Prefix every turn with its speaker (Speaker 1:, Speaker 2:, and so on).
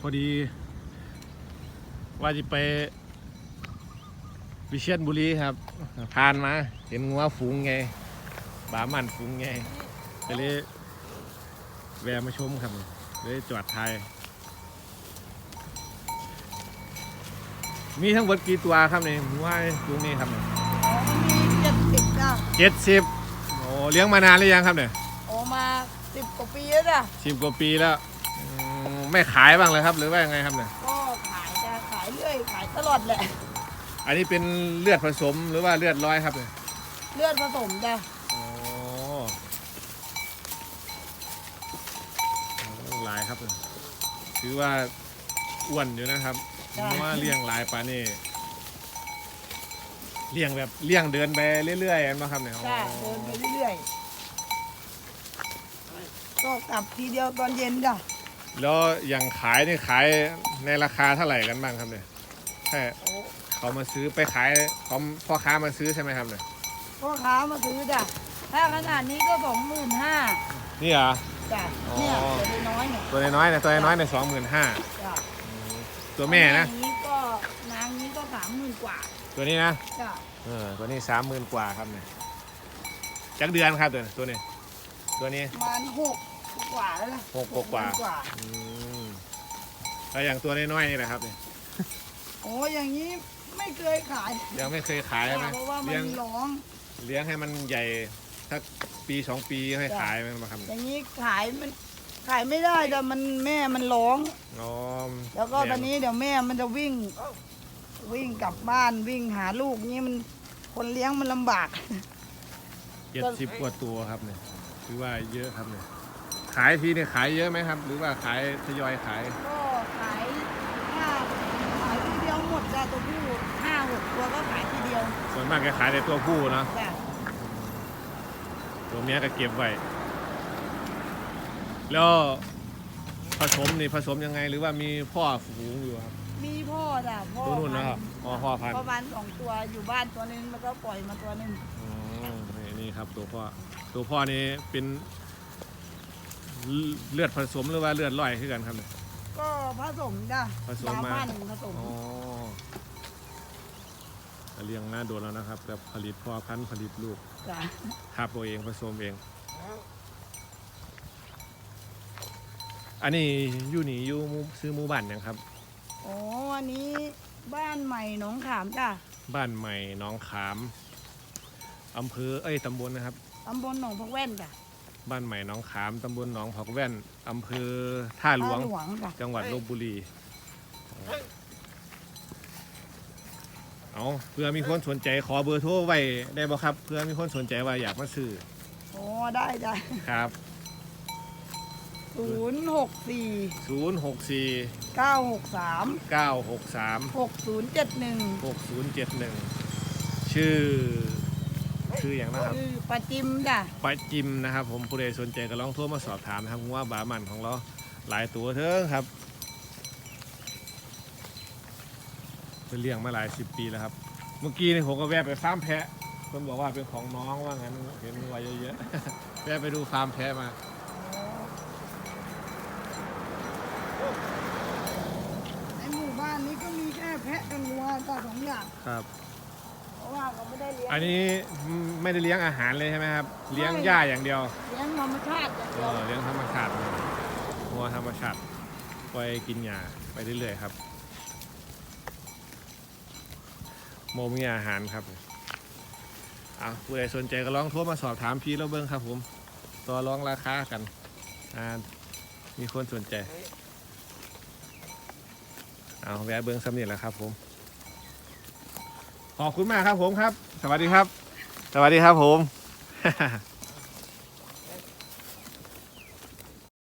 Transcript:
Speaker 1: พอดี ว่าจะไป วิเชียรบุรีครับ ผ่านมา เห็นงัวฝูงไงบามันฝูงไงก็เลยแวะมาชมครับเลยจอดไทายมีทั้งหมดกี่ตัวครับเนี่ยงัวฝูงนี้ครับ
Speaker 2: อ๋อมันมีเจ็ดสิบจ้ะ
Speaker 1: เจ็ดสิบโอ้เลี้ยงมานานหรือยังครับเนี่ย
Speaker 2: โอ้มาสิบกว่าปีแล้วจ้ะ
Speaker 1: สิบกว่าปีแล้ว อืมไม่ขายบ้างเลยครับ หรือว่ายังไงครับเนี่ย
Speaker 2: ก็ขายจะขายเรื่อยขายตลอดแหละ
Speaker 1: อันนี้เป็นเลือดผสมหรือว่าเลือดร้อยครับเนี่ย
Speaker 2: เลือดผสมจ้ะ
Speaker 1: โอ้หลายครับเนี่ยถือว่าอ้วนอยู่นะครับเพราะว่าเลี้ยงหลายปลานี่เลี้ยงแบบเลี้ยงเดินไปเรื่อยๆเห็นไหมครับเนี่ย
Speaker 2: จ้ะเดินไปเรื่อยๆก็กลับทีเดียวตอนเย็นจ้ะ
Speaker 1: แล้วอย่างขายนี่ขายในราคาเท่าไหร่กันบ้างครับเนี่ยแค่
Speaker 2: โอ้
Speaker 1: เขามาซื้อไปขายเขาพ่อค้ามาซื้อใช่ไหมครับเนี่ย
Speaker 2: พ่อค้ามาซื้อจ้ะถ้าขนาดนี้ก็สองหมื่นห้า
Speaker 1: นี่เหรอ
Speaker 2: จ้ะ
Speaker 1: อ๋อ
Speaker 2: เนี่ยตัวน้อยๆเนี่ย
Speaker 1: ตัวน้อยๆเนี่ยตัวน้อยๆเนี่ยสองหมื่นห้า
Speaker 2: จ้ะ
Speaker 1: ตัวแม่นะ
Speaker 2: อันี้ก็นางนี้ก็สามหมื่นกว่า
Speaker 1: ตัวนี้นะ
Speaker 2: จ้ะ
Speaker 1: เออตัวนี้สามหมื่นกว่าครับเนี่ยจักเดือนครับตัวนี้ตัวนี้ ตัวนี้
Speaker 2: ประมาณหก กว่าแล้วนะ
Speaker 1: หกกว่า
Speaker 2: เดือนกว่า
Speaker 1: อืมแล้วอย่างตัวน้อยๆนี่แหละครับเนี่ย
Speaker 2: โอ้อย่างนี้ไม่เคยขาย
Speaker 1: ยังไม่เคยขายใช่ไหม
Speaker 2: เพราะว่ามัน
Speaker 1: เลี้ยง
Speaker 2: ร้อง
Speaker 1: เลี้ยงให้มันใหญ่สักปีสองปีให้
Speaker 2: จ้ะ
Speaker 1: ขายมันมาครับ
Speaker 2: อย่างนี้ขายมันขายไม่ได้แต่มันแม่มันร้อง
Speaker 1: อ๋อ
Speaker 2: แล้วก็ตอนนี้เดี๋ยวแม่มันจะวิ่ง วิ่งกลับบ้านวิ่งหาลูกนี้มันคนเลี้ยงมันลำบาก
Speaker 1: เจ็ดสิบกว่าตัวครับเนี่ยถือว่าเยอะครับเนี่ย ขายทีเนี่ยขายเยอะไหมครับ หรือว่าขายทยอยขาย
Speaker 2: ก็ขายห้าขายทีเดียวหมดจ้ะตัวผู้ห้าหกตัวก็ขายทีเดียว
Speaker 1: ส่วนมากจะขายในตัวผู้เนาะ
Speaker 2: จ้ะ
Speaker 1: ตัวเมียก็เก็บไว้แล้วผสมนี่ผสมยังไงหรือว่ามีพ่อฝูงอยู่ครับ
Speaker 2: มีพ่อจ้ะพ่อ
Speaker 1: ตัวนู่นนะครับ
Speaker 2: พัธุ์
Speaker 1: อ๋อพ่อพันธุ์
Speaker 2: ประมาณสองตัวอยู่บ้านตัวหนึงแล้วก็ปล่อยมาตัวหนึง
Speaker 1: อ๋อนี่นี่ครับตัวพ่อตัวพ่อนี่เป็น เลือดผสมหรือว่าเลือดลอยคือกันครับเนี่ย
Speaker 2: ก็ผสมจ้ะ
Speaker 1: ผสมมา
Speaker 2: ดวพันธุ์ผสม
Speaker 1: อ๋อเลี้ยงหน้าโดนแล้วนะครับแบบผลิตพ่อพันธุ์ผลิตลูก
Speaker 2: จ้ะ
Speaker 1: ทับตัวเองผสมเอง อันนี้อยู่นี่อยู่หมู่ซื้อหมู่บ้านยังครับ
Speaker 2: อ๋ออันนี้บ้านใหม่หนองขามจ้ะ
Speaker 1: บ้านใหม่หน้องขามอำเภอเอ้ยตำบลนะครับ
Speaker 2: ตำบลหนองพักแว่นจ้ะ
Speaker 1: บ้านใหม่หน้องขามตำบลหนองผักแว่นอำเภอท่าหลวง
Speaker 2: ท่าหลวงจ้ะ
Speaker 1: จังหวัดลบบุรี เอาเพื่อมีคนสนใจขอเบอร์โทรไว้ได้บ่ครับ เพื่อมีคนสนใจว่าอยากมาซื้อ
Speaker 2: อ๋อได้จ้ะ
Speaker 1: ครับ
Speaker 2: ศูนย์หกสี่
Speaker 1: 064
Speaker 2: เก้าหกสาม
Speaker 1: 963
Speaker 2: หกศูนย์เจ็ดหนึ่ง
Speaker 1: 6071 ชื่อ ชื่ออย่างนะครับ
Speaker 2: คือปลาจิมจ้ะ
Speaker 1: ปาจิมนะครับ ผมผู้ใดสนใจก็ลองโทรมาสอบถามนะครับว่าบามันของเราหลายตัวเถอะครับเป็นเลี้ยงมาหลายสิบปีแล้วครับ เมื่อกี้นี่ผมก็แวะไปฟาร์มแพะเพิ่นบอกว่าเป็นของน้องว่างั้นเห็นวัวเยอะๆ แวะไปดูฟาร์มแพะมา
Speaker 2: ในหมู่บ้านนี้ก็มีแค่แพะกับงัวจ้ะสองอย่าง
Speaker 1: ครับ
Speaker 2: เพราะ ว่าเขาไม่ได้เลี้ยง
Speaker 1: อันนี้ไม่ได้เลี้ยงอาหารเลยใช่ไหมครับ เลี้ยงหญ้าอย่างเดียว
Speaker 2: เลี้ยงธรรมชาติอย่าง
Speaker 1: เอ
Speaker 2: เดียว
Speaker 1: อเลี้ยงธรรมชาติงัวธรรมชาติปล่อยกินหญ้าไปเรื่อยๆครับโมมีอาหารครับอะผู้ใดสนใจก็ลองโทรมาสอบถามพี่เราเบิ้งครับผมต่อรองราคากันอ่ามีคนสนใจ เอาแวะเบิ้งสำเนียงแล้วครับผม ขอบคุณมากครับผมครับ สวัสดีครับ สวัสดีครับผม